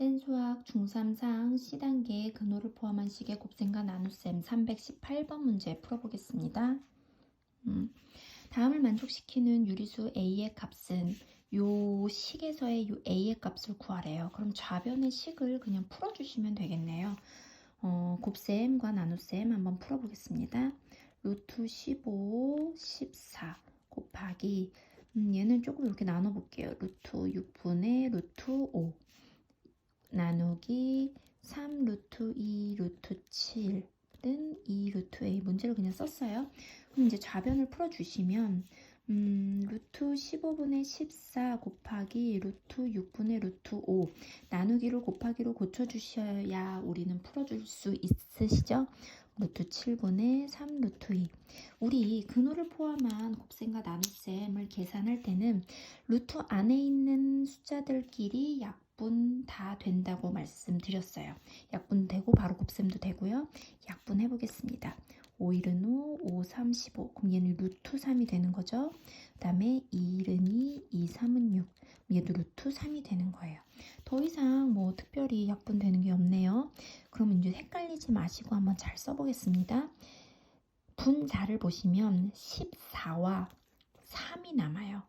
센수학 중3상 C단계 근호를 포함한 식의 곱셈과 나눗셈 318번 문제 풀어보겠습니다. 음, 다음을 만족시키는 유리수 A의 값은 요 식에서의 요 A의 값을 구하래요. 그럼 좌변의 식을 그냥 풀어주시면 되겠네요. 어, 곱셈과 나눗셈 한번 풀어보겠습니다. 루트 15, 14 곱하기 음, 얘는 조금 이렇게 나눠볼게요. 루트 6분의 루트 5 나누기 3 루트 2 루트 7은 2 루트 a 문제를 그냥 썼어요. 그럼 이제 좌변을 풀어주시면 음, 루트 15분의 14 곱하기 루트 6분의 루트 5 나누기를 곱하기로 고쳐주셔야 우리는 풀어줄 수 있으시죠? 루트 7분의 3 루트 2 우리 근호를 포함한 곱셈과 나눗셈을 계산할 때는 루트 안에 있는 숫자들끼리 약 분 다 된다고 말씀드렸어요. 약분 되고 바로 곱셈도 되고요. 약분 해 보겠습니다. 5일은 5, 5, 3, 15. 그럼 얘는 루트 3이 되는 거죠. 그 다음에 2일은 2, 2, 3은 6. 얘도 루트 3이 되는 거예요. 더 이상 뭐 특별히 약분되는 게 없네요. 그럼 이제 헷갈리지 마시고 한번 잘 써보겠습니다. 분자를 보시면 14와 3이 남아요.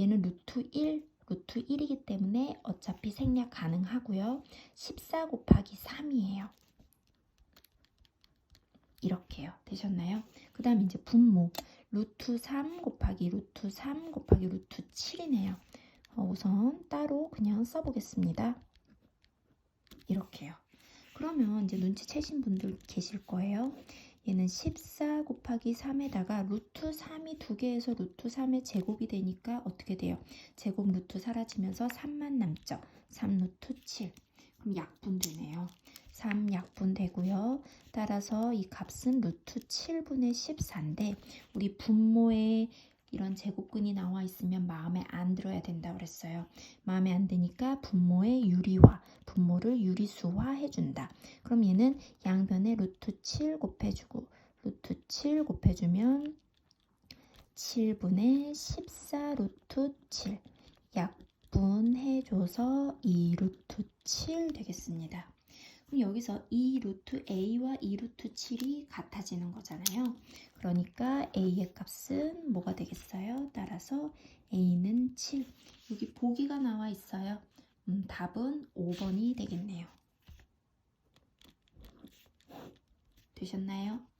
얘는 루트 1, 루트 1이기 때문에 어차피 생략 가능하고요. 14 곱하기 3이에요. 이렇게요. 되셨나요? 그 다음 이제 분모 루트 3 곱하기 루트 3 곱하기 루트 7이네요. 어, 우선 따로 그냥 써보겠습니다. 이렇게요. 그러면 이제 눈치채신 분들 계실 거예요. 얘는 14 곱하기 3에다가 루트 3이 두 개에서 루트 3의 제곱이 되니까 어떻게 돼요? 제곱 루트 사라지면서 3만 남죠. 3 루트 7. 그럼 약분 되네요. 3 약분 되고요. 따라서 이 값은 루트 7분의 14인데 우리 분모에 이런 제곱근이 나와 있으면 마음에 안 들어야 된다 그랬어요. 마음에 안 드니까 분모의 유리화, 분모를 유리수화 해준다. 그럼 얘는 양변에 루트 7 곱해주고 루트 7 곱해주면 7분의 14 루트 7 약분해줘서 2 루트 7 되겠습니다. 그럼 여기서 2 루트 a와 2 루트 7이 같아지는 거잖아요. 그러니까 a의 값은 뭐가 되겠어요? 따라서 a는 7. 여기 보기가 나와 있어요. 음, 답은 5번이 되겠네요. 되셨나요?